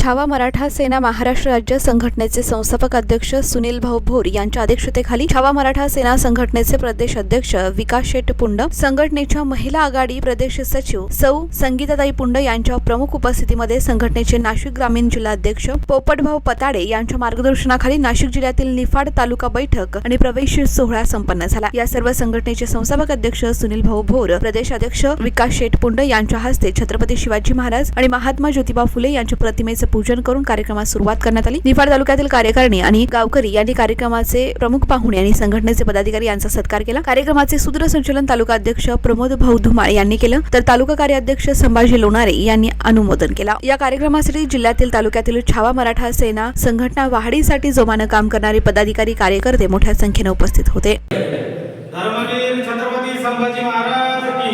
छावा मराठा सेना महाराष्ट्र राज्य संघटनेचे संस्थापक अध्यक्ष सुनील भाऊ भोर यांच्या अध्यक्षतेखाली छावा मराठा सेना संघटनेचे प्रदेश अध्यक्ष विकास शेट पुंड संघटनेच्या महिला आघाडी प्रदेश सचिव सौ संगीताताई पुंड यांच्या प्रमुख उपस्थितीमध्ये संघटनेचे नाशिक ग्रामीण जिल्हाध्यक्ष पोपटभाऊ पताडे यांच्या मार्गदर्शनाखाली नाशिक जिल्ह्यातील निफाड तालुका बैठक आणि प्रवेश सोहळा संपन्न झाला. या सर्व संघटनेचे संस्थापक अध्यक्ष सुनील भाऊ भोर प्रदेश अध्यक्ष विकास शेट पुंड यांच्या हस्ते छत्रपती शिवाजी महाराज आणि महात्मा ज्योतिबा फुले यांच्या प्रतिमेचे पूजन करून कार्यक्रमास सुरुवात करण्यात आली. निफाड तालुक्यातील कार्यकारिणी आणि गावकरी यांनी कार्यक्रमाचे प्रमुख पाहुणे आणि संघटनेचे पदाधिकारी यांचा सत्कार केला. कार्यक्रमाचे सूत्रसंचालन तालुका अध्यक्ष प्रमोद भाऊ धुमाळ यांनी केलं. तर तालुका कार्याध्यक्ष संभाजी लोणारे यांनी अनुमोदन केला. या कार्यक्रमासाठी जिल्ह्यातील तालुक्यातील छावा मराठा सेना संघटना वाढीसाठी जोमानं काम करणारे पदाधिकारी कार्यकर्ते मोठ्या संख्येने उपस्थित होते धर्मवीर छत्रपती संभाजी महाराज की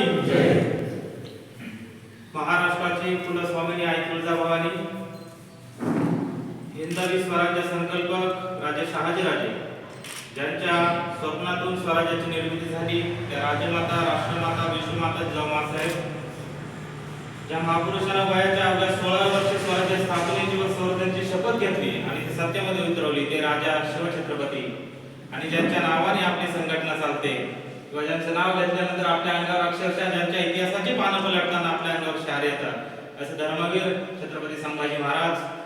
महाराष्ट्राची कुलस्वामिनी आई तुळजाभवानी हिंदवी स्वराज्य संकल्पक राजे शहाजीराजे ज्यांच्या स्वप्नातून स्वराज्याची निर्मिती झाली त्या राजमाता राष्ट्रमाता विश्वमाता जिजाऊमासाहेब ज्या महापुरुषांना वयाच्या अवघ्या सोळा वर्षे स्वराज्य स्थापनेची व संवर्धनाची शपथ घेतली आणि ती सत्यामध्ये उतरवली ते राजा शिवछत्रपती. आणि ज्यांच्या नावाने आपली संघटना चालते. किंवा ज्यांचं नाव घेतल्यानंतर आपल्या अंगावर अक्षरशः ज्यांच्या इतिहासाची पानं पलटताना आपल्या अंगावर शहर येतात. असे धर्मवीर छत्रपती संभाजी महाराज.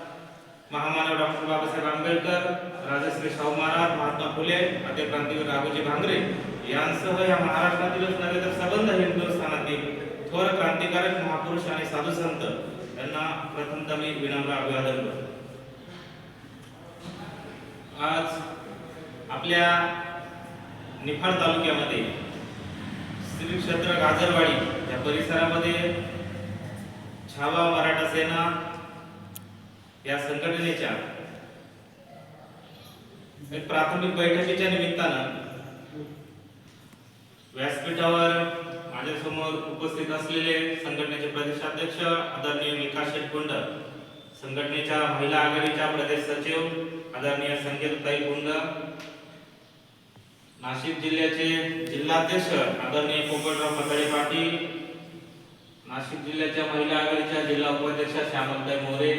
महामानव डॉक्टर बाबासाहेब आंबेडकर राजश्री शाहू महाराज महात्मा फुले आद्य क्रांतीवीर राघोजी भांगरे यांसह या महाराष्ट्रातीलच नव्हे तर सबंध हिंदुस्थानातील थोर क्रांतिकारक महापुरुष आणि साधू संत यांना प्रथमतः मी विनम्र अभिवादन करतो. आज आपल्या निफाड तालुक्यामध्ये श्री क्षेत्र गाजरवाडी या परिसरामध्ये छावा मराठा सेना या संघटनेच्या प्राथमिक बैठकीच्या निमित्तानं व्यासपीठावर माझ्यासमोर उपस्थित असलेले संघटनेचे प्रदेशाध्यक्ष आदरणीय विकास शेटकुंड संघटनेच्या महिला आघाडीच्या प्रदेश सचिव आदरणीय संगीताई कुंड नाशिक जिल्ह्याचे जिल्हाध्यक्ष आदरणीय पोपटराव पताडे पाटील नाशिक जिल्ह्याच्या महिला आघाडीच्या जिल्हा उपाध्यक्ष श्यामलताई मोरे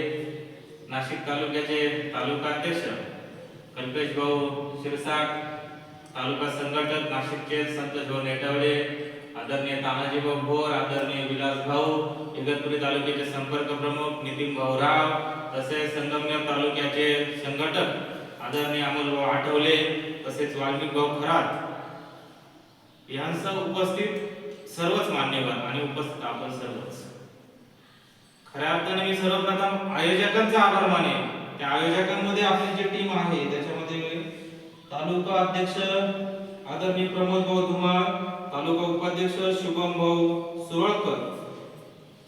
नाशिक तालुक्याचे तालुका अध्यक्ष कल्पेश भाऊ शिरसाट तालुका संघटक नाशिकचे संतोष भाऊ नेटावडे आदरणीय तानाजी भाऊ भोर आदरणीय विलास भाऊ इगतपुरी तालुक्याचे संपर्क प्रमुख नितीन भाऊ राव तसेच संगमनेर तालुक्याचे संघटक आदरणीय अमोल भाऊ आठवले तसेच वाल्मिक भाऊ खरात. यांसह उपस्थित सर्वच मान्यवर आणि उपस्थित आपण सर्वच. खऱ्या अर्थाने मी सर्वप्रथम आयोजकांचा आभार मानेन. त्या आयोजकांमध्ये आपली जी टीम आहे त्याच्यामध्ये तालुका अध्यक्ष आदरणीय प्रमोद भाऊ धुमाळ तालुका उपाध्यक्ष शुभम भाऊ सुरळकर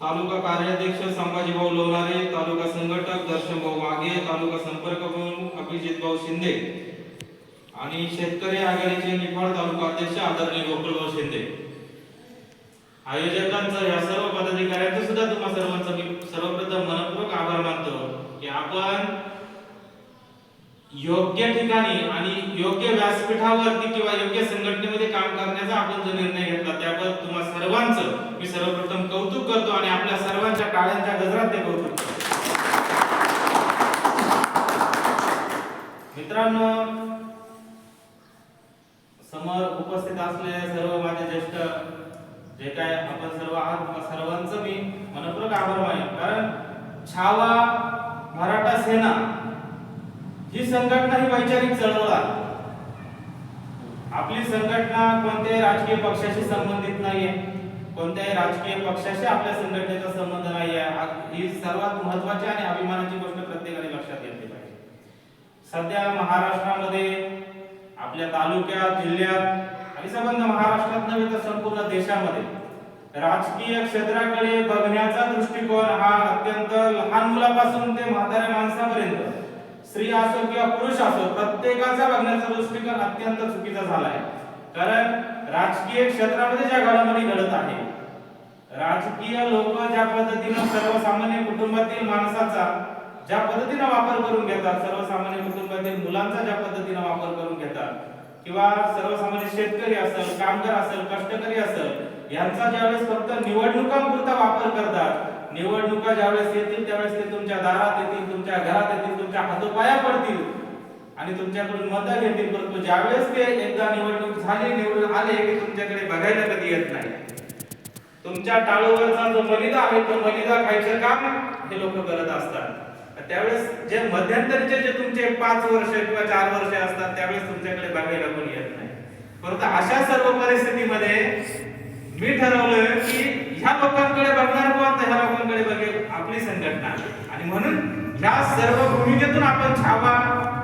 तालुका कार्याध्यक्ष संभाजी भाऊ लोणारे तालुका संघटक दर्शन भाऊ मागे तालुका संपर्क प्रमुख अभिजित भाऊ शिंदे आणि शेतकरी आघाडीचे निफाड तालुका अध्यक्ष आदरणीय गोकुळभाऊ शिंदे. आयोजकांचं या सर्व पदाधिकाऱ्यांचं सुद्धा तुम्हा सर्वांचं मी सर्वप्रथम मनपूर्वक आभार मानतो की आपण योग्य ठिकाणी आणि योग्य व्यासपीठावरती किंवा योग्य संघटनेमध्ये काम करण्याचा आपण जो निर्णय घेतला त्याबद्दल तुम्हा सर्वांचं मी सर्वप्रथम कौतुक करतो आणि आपल्या सर्वांच्या टाळ्यांच्या गजरात ते कौतुक करतो. मित्रांनो समोर उपस्थित असलेले सर्व माझे ज्येष्ठ जे काय आपण सर्व आहात तुम्हा सर्वांचं मी मनपूर्वक आभार मानेन कारण छावा मराठा सेना ही संघटना ही वैचारिक चळवळ आहे. आपली संघटना कोणत्याही राजकीय पक्षाशी संबंधित नाहीये. कोणत्याही राजकीय पक्षाशी आपल्या संघटनेचा संबंध नाहीये. आहे ही सर्वात महत्वाची आणि अभिमानाची गोष्ट प्रत्येकाने लक्षात घेतली पाहिजे. सध्या महाराष्ट्रामध्ये आपल्या तालुक्यात जिल्ह्यात आणि संबंध महाराष्ट्रात नव्हे तर संपूर्ण देशामध्ये राजकीय क्षेत्राकडे बघण्याचा दृष्टिकोन हा अत्यंत लहान मुलापासून ते म्हाताऱ्या माणसापर्यंत. स्त्री असो किंवा पुरुष असो प्रत्येकाचा बघण्याचा दृष्टिकोन अत्यंत चुकीचा झाला आहे कारण राजकीय क्षेत्रामध्ये ज्या घडामोडी घडत आहे राजकीय लोक ज्या पद्धतीनं सर्वसामान्य कुटुंबातील माणसाचा ज्या पद्धतीनं वापर करून घेतात सर्वसामान्य कुटुंबातील मुलांचा ज्या पद्धतीनं वापर करून घेतात किंवा सर्वसामान्य शेतकरी असेल कामगार असेल कष्टकरी असेल यांचा ज्यावेळेस फक्त निवडणुकांपुरता वापर करतात निवडणुका ज्यावेळेस येतील त्यावेळेस ते तुमच्या दारात येतील तुमच्या घरात येतील तुमच्या हातोपाया पडतील आणि तुमच्याकडून मतं घेतील. परंतु ज्यावेळेस ते एकदा निवडणूक झाली निवडून आले की तुमच्याकडे बघायला कधी येत नाही. तुमच्या टाळूवरचा जो मलिदा आहे तो मलिदा खायचं काम हे लोक करत असतात. त्यावेळेस जे मध्यंतरीचे जे तुमचे पाच वर्ष किंवा चार वर्ष असतात त्यावेळेस तुमच्याकडे बघायला कोणी येत नाही. परंतु अशा सर्व परिस्थितीमध्ये मी ठरवलं की ह्या लोकांकडे बघणार कोण तर ह्या लोकांकडे बघेल आपली संघटना. आणि म्हणून ह्या सर्व भूमिकेतून आपण छावा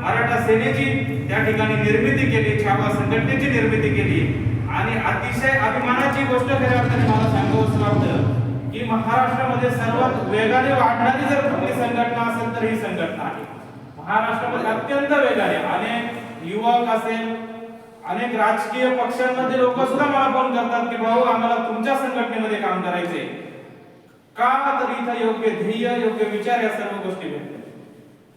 मराठा सेनेची त्या ठिकाणी निर्मिती केली छावा संघटनेची निर्मिती केली. आणि अतिशय अभिमानाची गोष्ट खऱ्या अर्थाने मला सांगावंच वाटतं की महाराष्ट्रामध्ये सर्वात वेगाने वाढणारी जर कुठली संघटना असेल तर ही संघटना आहे. महाराष्ट्रामध्ये अत्यंत वेगाने अनेक युवक असेल अनेक राजकीय पक्षांमध्ये लोक सुद्धा मला फोन करतात की भाऊ आम्हाला तुमच्या संघटनेमध्ये काम करायचे का तर इथं योग्य ध्येय योग्य विचार या सर्व गोष्टी भेटतात.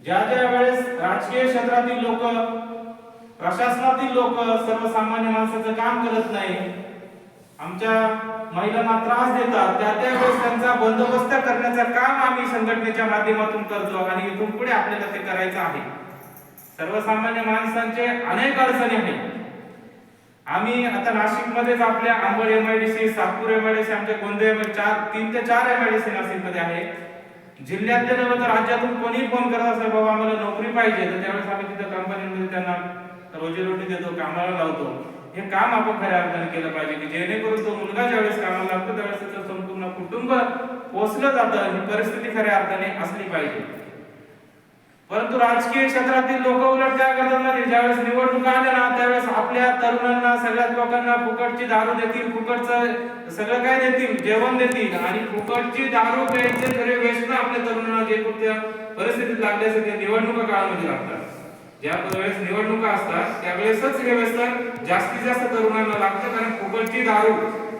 ज्या ज्या वेळेस राजकीय क्षेत्रातील लोक प्रशासनातील लोक सर्वसामान्य माणसाचं काम करत नाही आमच्या महिलांना त्रास देतात त्या त्या वेळेस त्यांचा बंदोबस्त करण्याचं काम आम्ही संघटनेच्या माध्यमातून करतो आणि इथून पुढे आपल्याला ते करायचं आहे. सर्वसामान्य माणसांचे अनेक अडचणी आहेत. आम्ही आता नाशिक मध्येच आपल्या आंबड एमआयडीसी सातपूर एमआयडीसी आमच्या गोंदे चार तीन ते चार एमआयडीसी नाशिकमध्ये आहे. जिल्ह्यातले नव्हे तर राज्यातून कोणी फोन करत असेल बाबा आम्हाला नोकरी पाहिजे. तर त्यावेळेस आम्ही तिथं कंपनीमध्ये त्यांना रोजीरोटी देतो कामाला लावतो. हे काम आपण खऱ्या अर्थाने केलं पाहिजे की जेणेकरून तो मुलगा ज्यावेळेस कामाला लागतो त्यावेळेस त्याचं संपूर्ण कुटुंब पोचलं जातं. ही परिस्थिती खऱ्या अर्थाने असली पाहिजे. परंतु राजकीय क्षेत्रातील लोक उलट काय करतात म्हणजे ज्यावेळेस निवडणूक आल्या ना त्यावेळेस आपल्या तरुणांना सगळ्याच लोकांना फुकटची दारू देतील फुकटचं सगळं काय देतील? जेवण देतील. आणि फुकटची दारू प्यायचे खरे व्यसन आपल्या तरुणांना जे कुठल्या परिस्थितीत लागले असेल ते निवडणुका काळामध्ये लागतात. ज्या वेळेस निवडणुका असतात त्यावेळेसच हे व्यसन जास्तीत जास्त तरुणांना लागतं कारण फुकटची दारू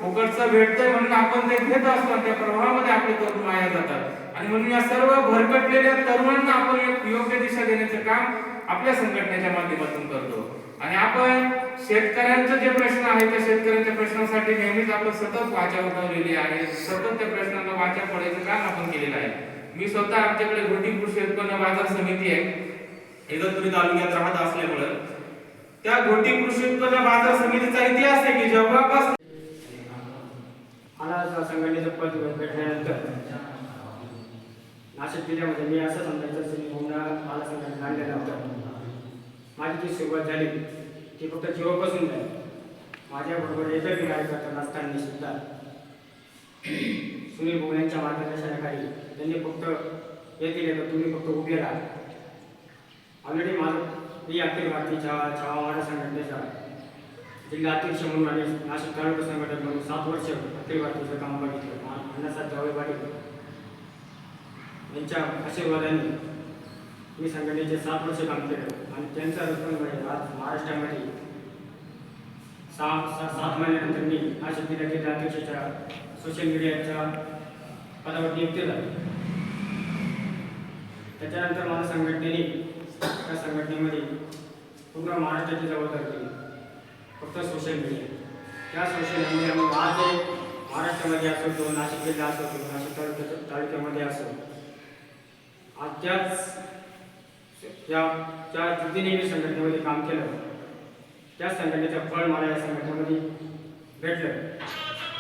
फुकटचं भेटतंय म्हणून आपण ते घेत असतो त्या प्रवाहामध्ये आपले तरुण वाया जातात. आणि म्हणून या सर्व भरकटलेल्या तरुणांना आपण एक योग्य दिशा देण्याचं काम आपल्या संघटनेच्या माध्यमातून करतो. आणि आपण शेतकऱ्यांचे जे प्रश्न आहेत त्या शेतकऱ्यांच्या प्रश्नासाठी नेहमीच आपण सतत वाचा उठवलेली आहे. सतत त्या प्रश्नांना वाचा पडायचं काम आपण केलेलं आहे. मी स्वतः आमच्याकडे घोटी कृषी उत्पन्न बाजार समिती आहे. इगतपुरी तालुक्यात राहत असल्यामुळं त्या घोटी कृषी उत्पन्न बाजार समितीचा इतिहास आहे की जेव्हापासून मला संघटनेचं पद भेटल्यानंतर नाशिक जिल्ह्यामध्ये मी असं समजायचं श्री होमना मला संघटनेत आणलेलं होतं. माझी जी सुरुवात झाली ती फक्त जीवापासून झाली माझ्याबरोबर एकही कार्यकर्ता नसताना सुद्धा. सुनील भोग यांच्या मार्गदर्शनाखाली त्यांनी फक्त हे केले तर तुम्ही फक्त उभे राहा. ऑलरेडी माझं मी अखिल भारतीय छावा छावा मराठा संघटनेचा जिल्हा अध्यक्ष म्हणून आणि नाशिक तालुका संघटक म्हणून सात वर्ष अखिल भारतीचं काम बघितलं. अण्णासाहेब जावळे पाटील यांच्या आशीर्वादाने मी संघटनेचे सात वर्ष काम केलं. आणि त्यांचा रत्नमध्ये म्हणजे आज महाराष्ट्रामध्ये सहा सहा सात महिन्यानंतर मी नाशिक जिल्ह्यातील अध्यक्षाच्या सोशल मीडियाच्या पदावर नियुक्त झाले. त्याच्यानंतर माझ्या संघटनेने त्या संघटनेमध्ये पूर्ण महाराष्ट्राची जबाबदारी दिली. फक्त सोशल मीडिया. त्या सोशल मीडियामुळे आज महाराष्ट्रामध्ये असो किंवा नाशिक जिल्हा असो किंवा नाशिक तालुक्या तालुक्यामध्ये असो आज त्याच त्या ज्या जिद्दीने संघटनेमध्ये काम केलं. त्या संघटनेचं फळ मला या संघटनेमध्ये भेटलं.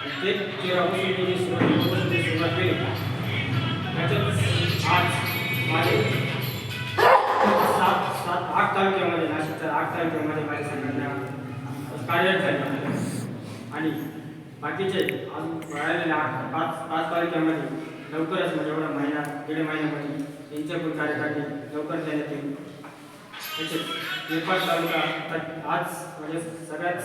आणि ते जेव्हापासून मी सुरुवात सुरुवात केली. त्याच्यात आज माझे सात सात आठ तालुक्यामध्ये नाशिकच्या आठ तालुक्यामध्ये माझी संघटना कार्यरत झाली आणि बाकीचे आज राहिलेल्या पाच पाच तारखेमध्ये लवकरच म्हणजे एवढा महिना दीड महिन्यामध्ये त्यांच्या पण कार्यकारी लवकर देण्यात येईल तसेच नेपाळ तालुका आज म्हणजे सगळ्यात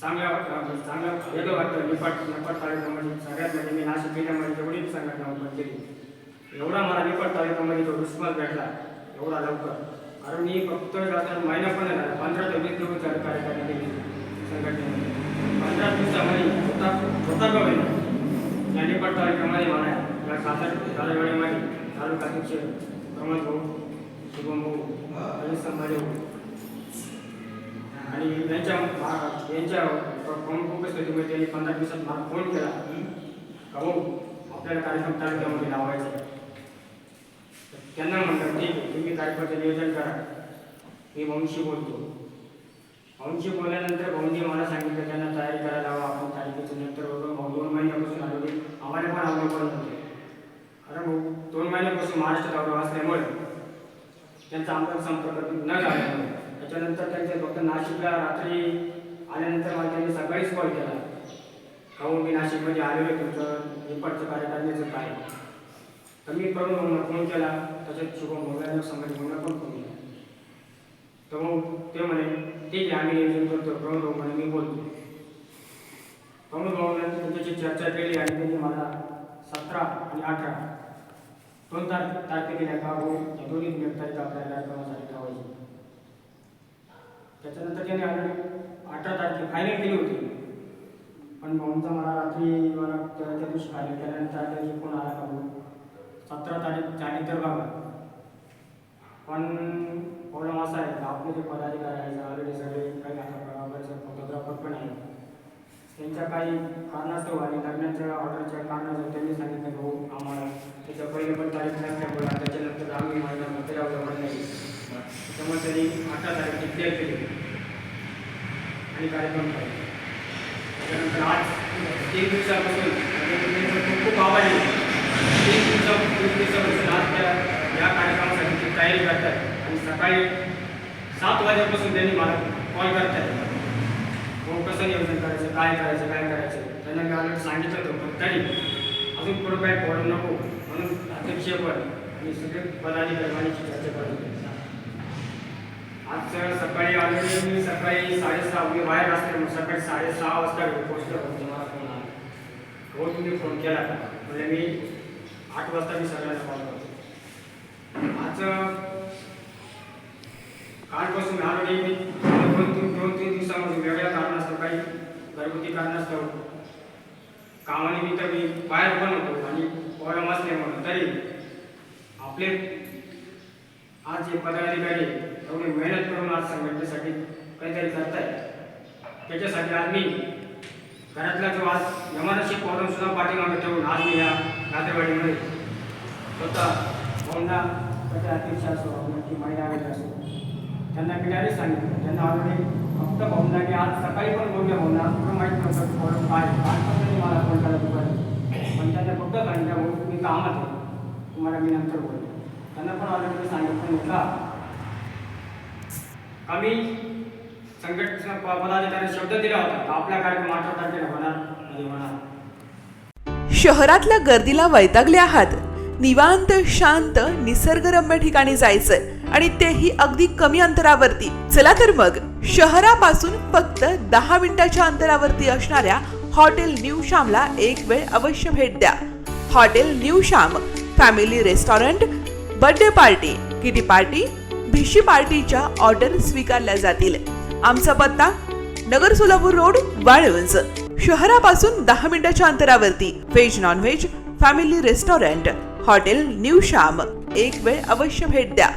चांगल्या म्हणजे चांगलं वेगळं वाटतं. निपाट निपाट तालुक्यामध्ये सगळ्यात म्हणजे मी नाशिक जिल्ह्यामध्ये जेवढी संघटना ओपन केली एवढा मला निपाट तालुक्यामध्ये जो रिस्पॉन्स भेटला एवढा लवकर. कारण मी फक्त आता महिना पण नाही झाला पंधरा ते वीस दिवस झाले कार्यक्रम केली संघटनेमध्ये पंधरा दिवसामध्ये होता होता का महिना या नेपाळ तालुक्यामध्ये मला या सासर तालुक्यामध्ये तालुका अध्यक्ष प्रमोद भाऊ शुभम भाऊ आणि संभाजी भाऊ आणि यांच्या मा- यांच्या प्र- प्रमुख उपस्थितीमध्ये त्यांनी पंधरा दिवसात मला फोन केला का भाऊ आपल्याला कार्यक्रम तालुक्यामध्ये लावायचा आहे. तर त्यांना म्हणतात ठीक आहे तुम्ही कार्यक्रमाचं नियोजन करा. मी भाऊंशी बोलतो. भाऊंशी बोलल्यानंतर भाऊंनी मला सांगितलं त्यांना तयारी करायला हवं आपण तारीखेच्या नंतर बघून भाऊ दोन महिन्यापासून आलो आम्हाला पण आवड पण नव्हते अरे भाऊ दोन महिन्यापासून महाराष्ट्रात आवड असल्यामुळे त्यांचा आमचा संपर्क न झाल्यामुळे त्याच्यानंतर त्यांचे फक्त नाशिकला रात्री आल्यानंतर मला त्यांनी सकाळीच कॉल केला. काहून मी नाशिकमध्ये आलेलो आहे तुमचं कार्य करण्याचं काय? तर मी करून भाऊंना फोन केला त्याच्यात शुभम भाऊला संघाने भाऊला पण फोन केला. तर मग ते म्हणे ठीक आहे आम्ही नियोजन करतो. प्रमोद भाऊ म्हणे मी बोलतो. प्रमोद भाऊने त्यांच्याशी चर्चा केली आणि त्यांनी मला सतरा आणि अठरा दोन तार तारखेला दिल्या का भाऊ या दोन्ही एक तारीख आपल्याला कार्यक्रमासाठी ठेवायची त्याच्यानंतर त्याने ऑलरेडी अठरा तारखे फायनल केली होती. पण भाऊंचा मला रात्री मला त्या दिवशी फायनल केल्यानंतर त्याची दिवशी फोन आला का भाऊ? सतरा तारीख झाली बघा. पण प्रॉब्लेम असा आहे आपले जे पदाधिकारी आहेत ऑलरेडी सगळे काही आता फोटोग्राफर पण आहेत. त्यांच्या काही कारणास्तव आणि लग्नाच्या ऑर्डरच्या कारणास्तव त्यांनी सांगितलं की हो आम्हाला त्याच्या पहिले पण तारीख नसल्यामुळे त्याच्यानंतर आम्ही महिना material जवळ नाही. त्यामुळे त्यांनी अठरा तारीख डिक्लेअर केली. आणि कार्यक्रम केला त्याच्यानंतर आज तीन दिवसापासून म्हणजे खूप आवाज आभारी आहे. आज त्या या कार्यक्रमासाठी ती तयारी करतात आणि सकाळी सात वाजेपासून त्यांनी मला कॉल करतात कोण कसं नियोजन करायचं काय करायचं काय करायचं त्यांना मी ऑलरेडी सांगितलं होतं पण तरी अजून पुढं काय प्रॉब्लेम नको म्हणून अध्यक्ष पण आणि सगळे पदाधिकारी माझ्याशी चर्चा करत होते आज सकाळी ऑलरेडी मी सकाळी साडेसहा मी बाहेर असते मग सकाळी साडेसहा वाजता घरी पोहोचलो होतो मला फोन आला हो तुम्ही फोन केला म्हणजे मी आठ वाजता मी सगळ्यांना कॉल करतो. आज कालपासून ऑलरेडी मी दोन तीन दोन तीन दिवसामध्ये वेगळ्या कारणास्तव काही घरगुती कारणास्तव कामानिमित्त मी बाहेर पण होतो आणि प्रॉब्लेम म्हणून. तरी आपले आज जे पदाधिकारी एवढी मेहनत करून आज संघटनेसाठी काहीतरी करतायत. त्याच्यासाठी आज मी घरातला जो आज यमानशी प्रॉब्लेम सुद्धा पाठीमागे ठेवून आज मी या नातेवाडीमध्ये स्वतः भावना त्याच्या अध्यक्ष असो की महिला आलेल्या असो त्यांना मी सांगितलं. त्यांना ऑलरेडी फक्त भावना की आज सकाळी पण बोलल्या भावना तुला माहीत नव्हतं प्रॉब्लेम काय आजपासून त्यांनी मला फोन करायला दुपारी पण त्यांना फक्त सांगितलं भाऊ मी कामात आहे. तुम्हाला मी नंतर बोलतो. त्यांना पण ऑलरेडी सांगितलं. म्हटलं आम्ही संघटना पदाधिकारी शब्द दिला होता. आपला कार्यक्रम अठरा तारखेला होणार. म्हणजे होणार. शहरातल्या गर्दीला वैतागले आहात. निवांत शांत निसर्गरम्य ठिकाणी जायचंय. आणि तेही अगदी कमी अंतरावरती. चला तर मग शहरापासून फक्त दहा मिनिटाच्या अंतरावरती असणाऱ्या हॉटेल न्यू श्यामला एक वेळ अवश्य भेट द्या. Hotel new Shyam family restaurant birthday party kitty party भिशी पार्टीच्या ऑर्डर स्वीकारल्या जातील. आमचा पत्ता नगर सोलापूर रोड वाळवंज. शहरापासून दहा मिनिटाच्या अंतरावरती. Veg non veg family restaurant hotel new Shyam एक वेळ अवश्य भेट द्या.